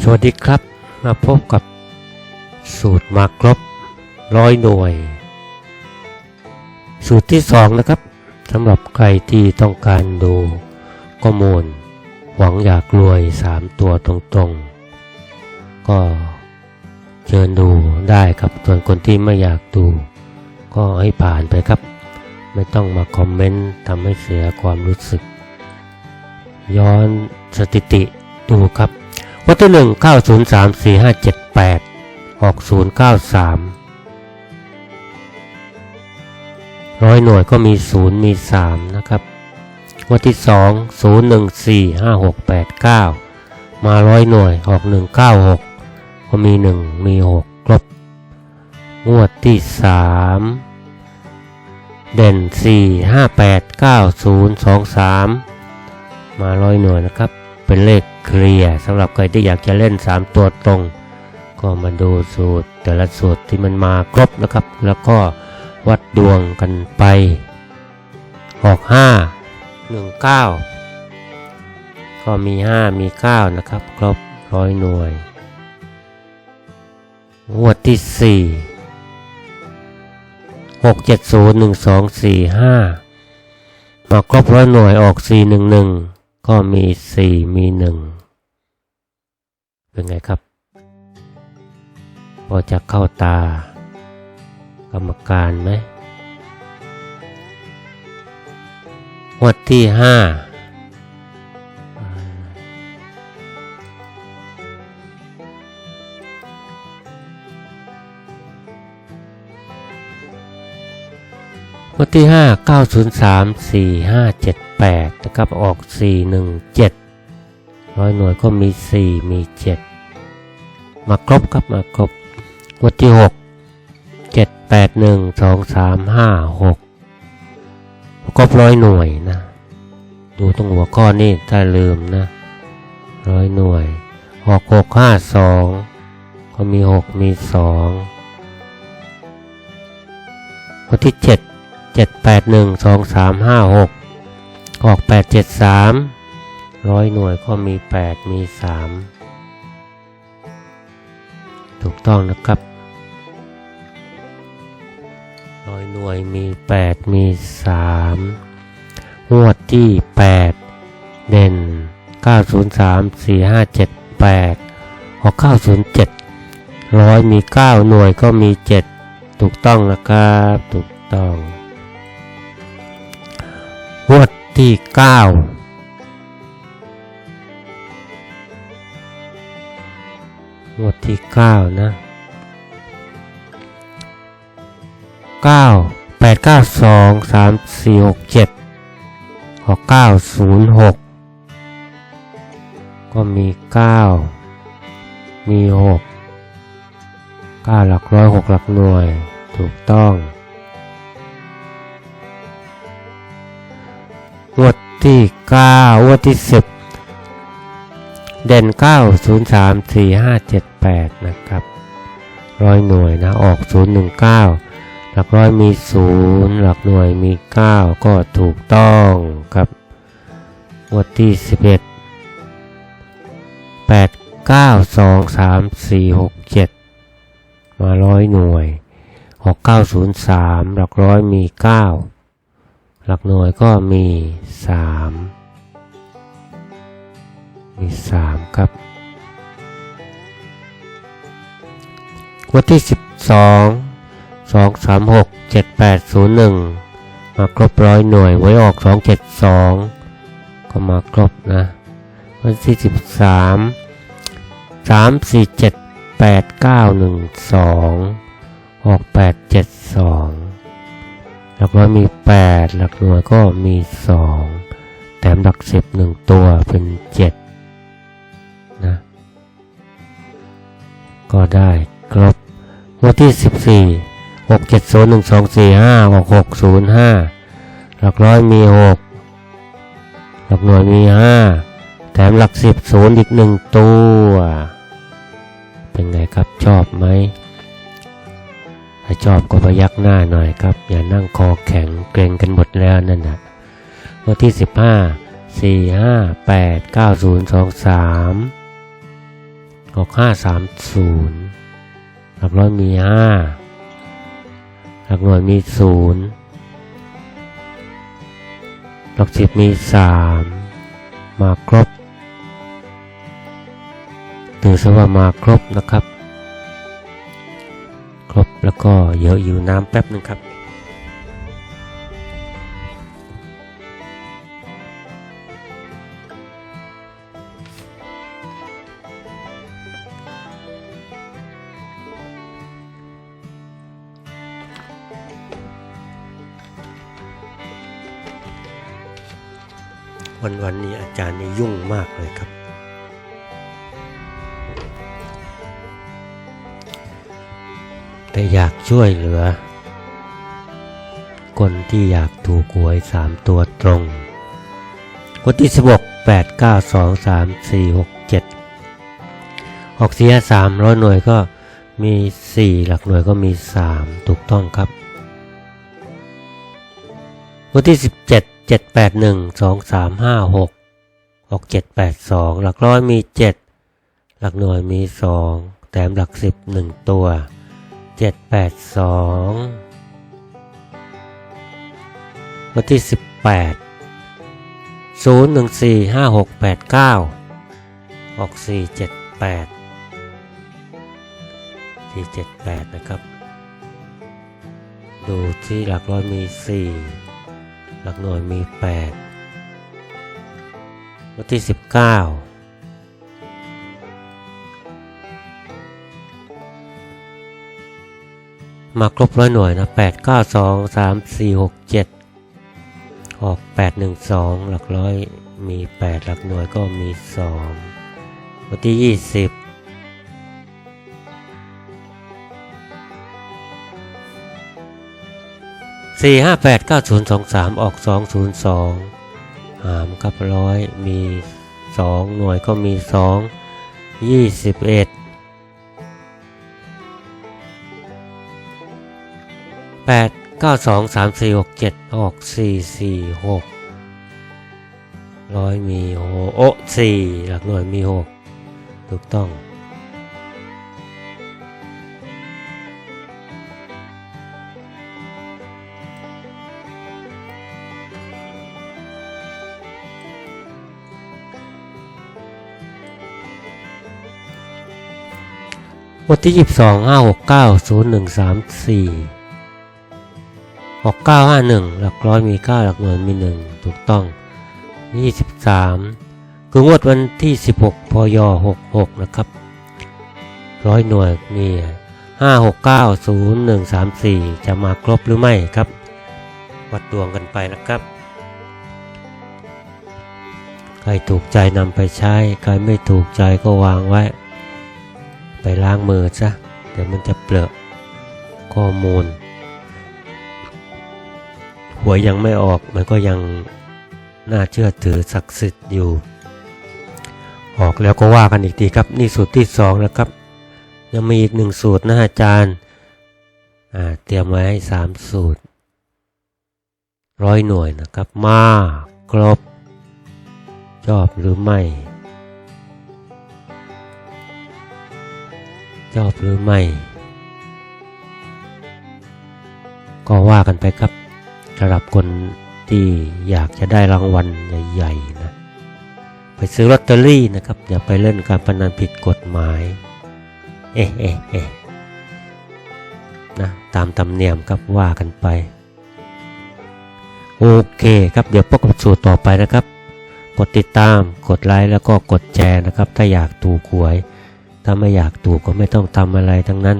สวัสดีครับมาพบกับสูตรมากรบร้อยหน่วย สูตรที่สองนะครับสำหรับใครที่ต้องการดูข้อมูล หวังอยากรวย3ตัวตรงๆ ก็เชิญดูได้ครับส่วนคนที่ไม่อยากดู ก็ให้ผ่านไปครับ ไม่ต้องมาคอมเมนต์ทำให้เสียความรู้สึก ย้อนสถิติดูครับ วัตถุหนึ่งเก้าศูนย์สามสี่ห้าเจ็ดแปดออกศูนย์เก้าสามร้อยหน่วยก็มีศูนย์มีสามนะครับวันที่สองศูนย์หนึ่งสี่ห้าหกแปดเก้ามาร้อยหน่วยออกหนึ่งเก้าหกก็มีหนึ่งมีหกครบงวดที่สามเด่นสี่ห้าแปดเก้าศูนย์สองสามมาร้อยหน่วยนะครับ เป็นเลขเคลียร์สำหรับใครที่อยากจะเล่น 3 ตัวตรง ก็มาดูสูตรแต่ละสูตรที่มันมาครบนะครับ แล้วก็วัดดวงกันไปออก5 1 9 ก็มี 5 มี 9 นะครับ ครบร้อยหน่วยงวดที่ 4 6 7 0 1 2 4 5มาครบร้อยหน่วยออก 4 1 1 ก็มีสี่มีหนึ่งเป็นไงครับ พอจะเข้าตา กรรมการไหมงวดที่ห้า วดที่ห้าเก้าศูนย์สามสี่ห้าเจ็ดแปดนะครับ ออกสี่หนึ่งเจ็ดร้อยหน่วยก็มีสี่มีเจ็ดมาครบครับ มาครบงวดที่หกเจ็ดแปดหนึ่งสองสามห้าหกครบร้อยหน่วยนะ ดูตรงหัวข้อนี่ถ้าลืมนะ ร้อยหน่วยหกหกห้าสองก็มีหกมีสองวันที่เจ็ดเจ็ดแปดหนึ่งสองสามห้าหกออกแปดเจ็ดสามร้อยหน่วยก็มีแปดมีสามถูกต้องนะครับ ร้อยหน่วยมีแปดมีสามงวดที่แปดเด่นเก้าศูนย์สามสี่ห้าเจ็ดแปดออกเก้าศูนย์เจ็ดร้อยมีเก้าหน่วยก็มีเจ็ดถูกต้องนะครับ ถูกต้อง วดที่เก้างวดที่เก้านะเก้าแปดเก้าสองสามสี่หกเจ็ดอกเก้าศูนย์หกก็มีเก้ามีหกเก้าหลักร้อยหกหลักหน่วย ถูกต้อง งวดที่เก้างวดที่สิบเด่นเก้าศูนย์สามสี่ห้าเจ็ดแปดนะครับร้อยหน่วยนะ ออกศูนย์หนึ่งเก้าหลักร้อยมีศูนย์หลักหน่วยมีเก้าก็ถูกต้องครับงวดที่สิบเอ็ดแปดเก้าสองสามสี่หกเจ็ดมาร้อยหน่วยออกเก้าศูนย์สามหลักร้อยมีเก้า หลักหน่วยก็มีสามมีสามครับ วันที่สิบสองสองสามหกเจ็ดแปดศูนย์หนึ่งมาครบร้อยหน่วยไว้ออกสองเจ็ดสองก็มาครบนะ วันที่สิบสามสามสี่เจ็ดแปดเก้าหนึ่งสองออกแปดเจ็ดสอง ลักร้อยมีแปดหลักหน่วยก็มีสองแถมหลักสิบหนึ่งตัวเป็นเจ็ดนะ ก็ได้ครบวันที่สิบสี่หกเจ็ดศูนย์หนึ่งสองสี่ห้าหกหกศูนย์ห้าหลักร้อยมีหกหลักหน่วยมีห้าแถมหลักสิบศูนย์อีกหนึ่งตัว เป็นไงครับชอบไหมาชอบก็พยักหน้าหน่อยครับ อย่านั่งคอแข็งเกรงกันหมดแล้วนั่นนะวันที่สิบห้าสี่ห้าแปดเก้าศูนย์สองสามออกห้าสามศูนย์หลักร้อยมีห้าหลักหน่วยมีศูนย์หลักสิบมีสามมาครบถือซะว่ามาครบนะครับ ครบแล้วก็เดี๋ยวอยู่น้ำแป๊บหนึ่งครับวันวันนี้อาจารย์นี่ยุ่งมากเลยครับ แต่อยากช่วยเหลือ คนที่อยากถูกหวยสามตัวตรงวันที่สิบหกแปดเก้าสองสามสี่หกเจ็ดออกเสียสามร้อยหน่วยก็มีสี่หลักหน่วยก็มีสามถูกต้องครับวันที่สิบเจ็ดเจ็ดแปดหนึ่งสองสามห้าหกออกเจ็ดแปดสองหลักร้อยมีเจ็ดหลักหน่วยมีสองแถมหลักสิบหนึ่งตัว จ็ดแปดสองวันที่สิบแปดศูนย์หนึ่งสี่ห้าหกแปดเก้าออกสี่เจ็ดแปดสี่เจ็ดแปดนะครับ ดูที่หลักร้อยมีสี่หลักหน่วยมี8วันที่19 มาครบร้อยหน่วยนะ8 9 2 3 4 6 7ออก8 1 2หลักร้อยมี8หลักหน่วยก็มี2วันที่20สี่ห้าแปดเก้าศูนย์สองสามออกสองศูนย์สองหามกับร้อยมีสองหน่วยก็มีสองยี่สิบเอ็ดาสองสามสี่หกเจ็ดออกสี่สี่หกร้อยมีโหโอสี่หลักหน่วยมีหกถูกต้อง บทที่ยี่สิบสองห้าหกเก้าศูนย์หนึ่งสามสี่ ออก 951 หลักร้อยมี 9 หลักหน่วยมี 1 ถูกต้อง 23 คืองวดวันที่ 16 พย 66 นะครับร้อยหน่วยมี5690134 จะมาครบหรือไม่ครับ วัดดวงกันไปนะครับ ใครถูกใจนำไปใช้ ใครไม่ถูกใจก็วางไว้ ไปล้างมือซะ เดี๋ยวมันจะเปลือกข้อมูล หวยยังไม่ออกมันก็ยังน่าเชื่อถือศักดิ์สิทธิ์อยู่ ออกแล้วก็ว่ากันอีกทีครับ นี่สูตรที่สองนะครับ ยังมีอีกหนึ่งสูตรนะอาจารย์เตรียมไว้ให้สามสูตรร้อยหน่วยนะครับ มาครบ ชอบหรือไม่ ชอบหรือไม่ ก็ว่ากันไปครับ สำหรับคนที่อยากจะได้รางวัลใหญ่ๆนะไปซื้อลอตเตอรี่นะครับ อย่าไปเล่นการพนันผิดกฎหมาย เอ๊ะเอ๊ะเอ๊ะนะตามตำเนียมครับว่ากันไป โอเคครับเดี๋ยวพบกับสูตรต่อไปนะครับ กดติดตามกดไลค์แล้วก็กดแชร์นะครับ ถ้าอยากถูกหวย ถ้าไม่อยากถูกก็ไม่ต้องทำอะไรทั้งนั้น